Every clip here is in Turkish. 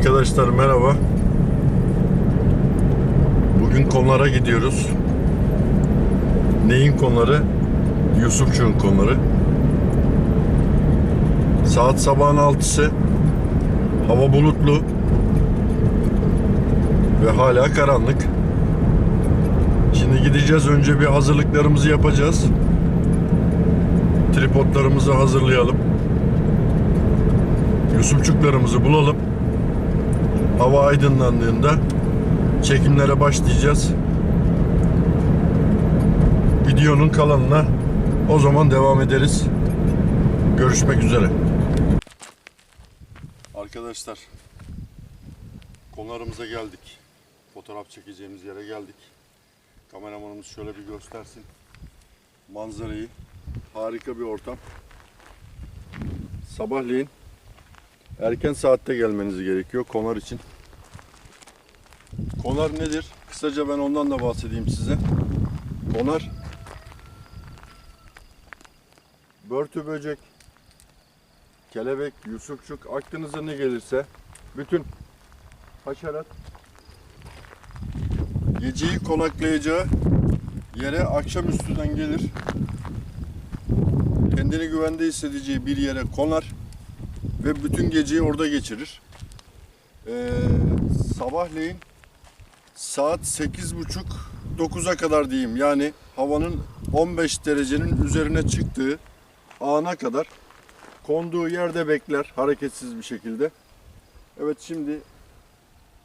Arkadaşlar merhaba. Bugün konulara gidiyoruz. Neyin konuları? Yusufçuğun konuları. Saat sabahın altısı. Hava bulutlu. Ve hala karanlık. Şimdi gideceğiz. Önce bir hazırlıklarımızı yapacağız. Tripodlarımızı hazırlayalım. Yusufçuklarımızı bulalım. Hava aydınlandığında çekimlere başlayacağız. Videonun kalanına o zaman devam ederiz. Görüşmek üzere. Arkadaşlar konularımıza geldik. Fotoğraf çekeceğimiz yere geldik. Kameramanımız şöyle bir göstersin. Manzarayı. Harika bir ortam. Sabahleyin erken saatte gelmeniz gerekiyor konar için. Konar nedir? Kısaca ben ondan da bahsedeyim size. Konar börtü böcek, kelebek, yusufçuk aklınıza ne gelirse bütün haşerat geceyi konaklayacağı yere akşamüstüden gelir. Kendini güvende hissedeceği bir yere konar ve bütün geceyi orada geçirir. Ee, sabahleyin saat 8.30-9'a kadar diyeyim. Yani havanın 15 derecenin üzerine çıktığı ana kadar konduğu yerde bekler hareketsiz bir şekilde. Evet şimdi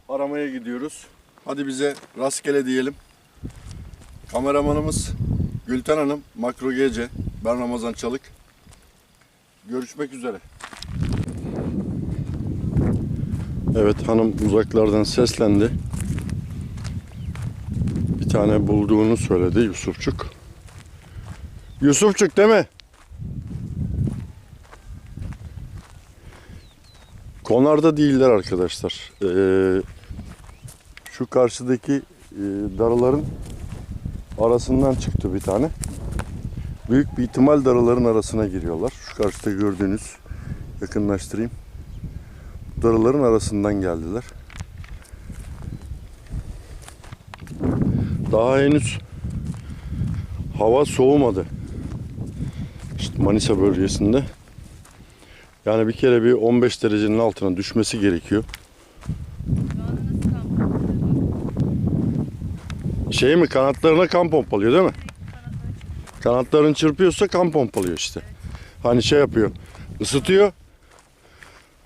aramaya gidiyoruz. Hadi bize rastgele diyelim. Kameramanımız Gülten Hanım, Makro Gece, ben Ramazan Çalık. Görüşmek üzere. Evet hanım uzaklardan seslendi. Tane bulduğunu söyledi Yusufçuk. Yusufçuk değil mi? Konarda değiller arkadaşlar. Ee, şu karşıdaki e, darıların arasından çıktı bir tane. Büyük bir ihtimal darıların arasına giriyorlar. Şu karşıda gördüğünüz yakınlaştırayım. Darıların arasından geldiler. Daha henüz hava soğumadı. İşte Manisa bölgesinde. Yani bir kere bir 15 derecenin altına düşmesi gerekiyor. Şey mi kanatlarına kan pompalıyor değil mi? Kanatların çırpıyorsa kan pompalıyor işte. Hani şey yapıyor. ısıtıyor.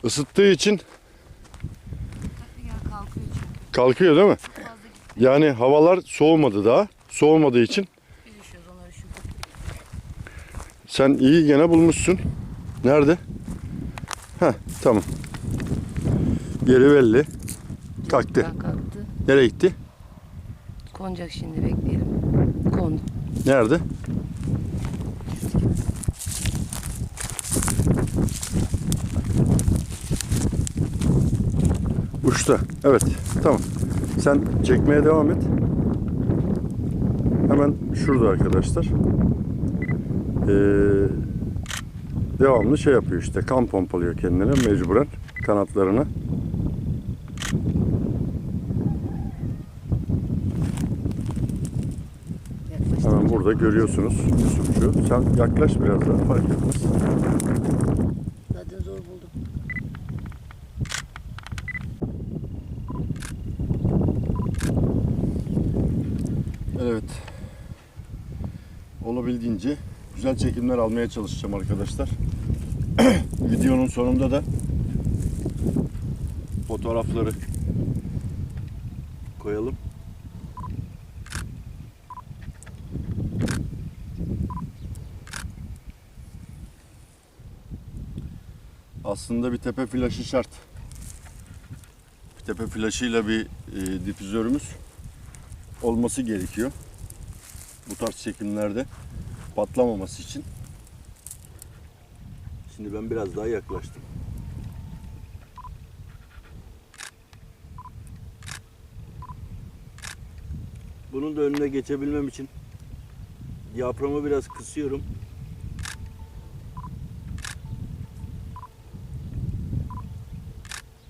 Isıttığı için kalkıyor değil mi? Yani havalar soğumadı daha. Soğumadığı için sen iyi gene bulmuşsun. Nerede? Heh tamam. Yeri belli. Kalktı. Kalktı. Nereye gitti? Konacak şimdi bekleyelim. Kondu. Nerede? Uçta. Evet. Tamam. Sen çekmeye devam et. Hemen şurada arkadaşlar. Ee, devamlı şey yapıyor işte. Kan pompalıyor kendine mecburen kanatlarına. Hemen burada görüyorsunuz Yusufçu. Sen yaklaş biraz daha fark etmez. Olabildiğince güzel çekimler almaya çalışacağım arkadaşlar. Videonun sonunda da fotoğrafları koyalım. Aslında bir tepe flaşı şart. Bir tepe flaşıyla bir e, difüzörümüz olması gerekiyor. Bu tarz çekimlerde patlamaması için. Şimdi ben biraz daha yaklaştım. Bunun da önüne geçebilmem için yaprağımı biraz kısıyorum.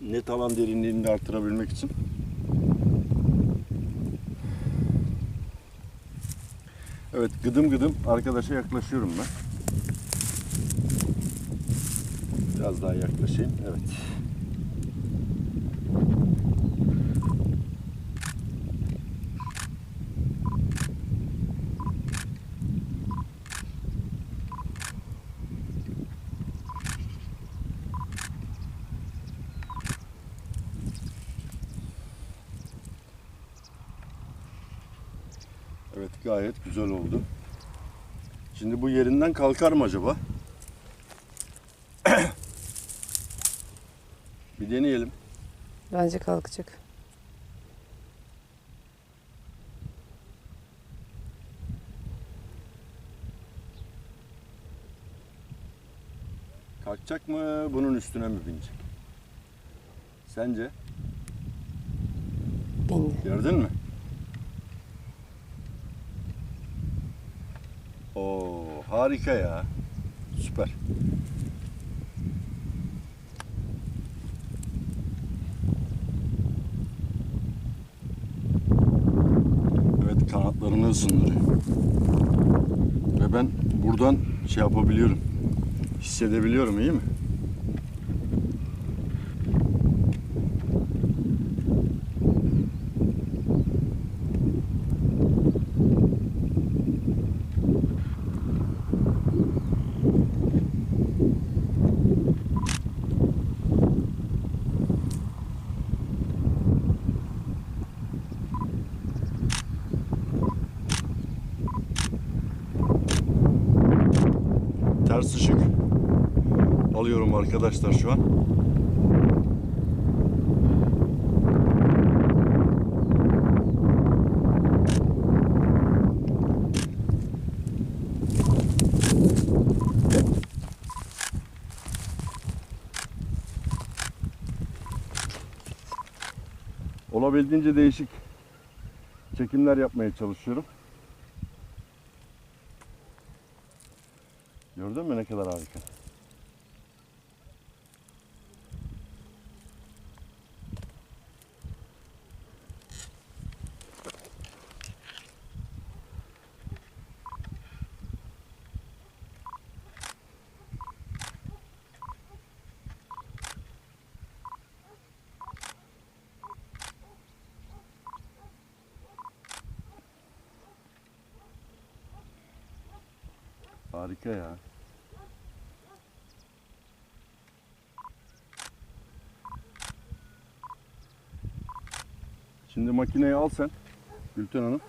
net alan derinliğini de artırabilmek için. Evet gıdım gıdım arkadaşa yaklaşıyorum ben. Biraz daha yaklaşayım. Evet. Evet gayet güzel oldu. Şimdi bu yerinden kalkar mı acaba? Bir deneyelim. Bence kalkacak. Kalkacak mı bunun üstüne mi binecek? Sence? Bindi. Gördün mü? Oo harika ya. Süper. Evet kanatlarını ısındırıyor. Ve ben buradan şey yapabiliyorum. Hissedebiliyorum iyi mi? Işık alıyorum arkadaşlar şu an. Olabildiğince değişik çekimler yapmaya çalışıyorum. Gördün mü ne kadar harika? Harika ya. Şimdi makineyi al sen. Gülten Hanım.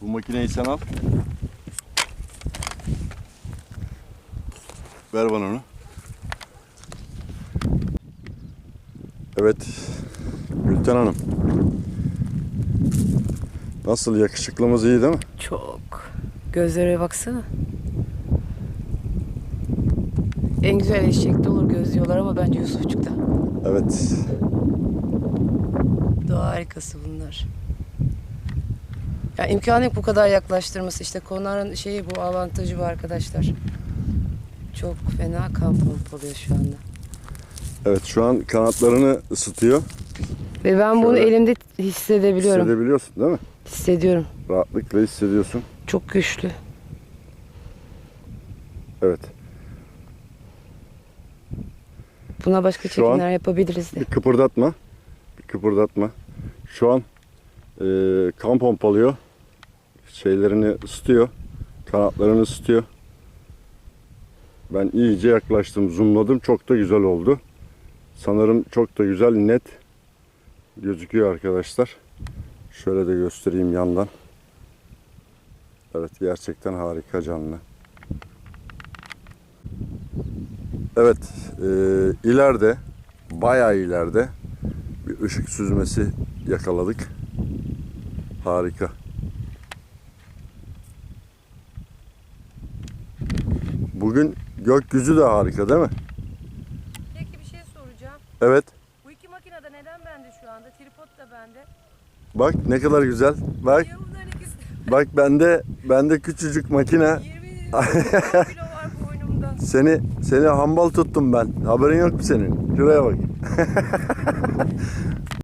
Bu makineyi sen al. Ver bana onu. Evet. Gülten Hanım. Nasıl yakışıklımız iyi değil mi? Çok. Gözlere baksana. En güzel eşekte olur göz diyorlar ama bence Yusufçuk'ta. Evet. Doğa harikası bunlar. Ya imkanı yok bu kadar yaklaştırması. İşte Konar'ın şeyi bu avantajı bu arkadaşlar. Çok fena kan pompalıyor şu anda. Evet şu an kanatlarını ısıtıyor. Ve ben bunu Şöyle elimde hissedebiliyorum. Hissedebiliyorsun değil mi? Hissediyorum. Rahatlıkla hissediyorsun. Çok güçlü. Evet. Buna başka Şu an- çekimler yapabiliriz de. Bir kıpırdatma. Bir kıpırdatma. Şu an e, kan pompalıyor. Şeylerini ısıtıyor. Kanatlarını ısıtıyor. Ben iyice yaklaştım, zoomladım. Çok da güzel oldu. Sanırım çok da güzel, net gözüküyor arkadaşlar. Şöyle de göstereyim yandan. Evet gerçekten harika canlı. Evet e, ileride bayağı ileride bir ışık süzmesi yakaladık. Harika. Bugün gökyüzü de harika değil mi? Peki bir şey soracağım. Evet. Bu iki makinede neden bende şu anda? Tripod da bende. Bak ne kadar güzel. Bak ikisi bak bende bende küçücük makine 20 kilo var boynumda. Seni seni hambal tuttum ben. Haberin yok mu senin? Şuraya bak.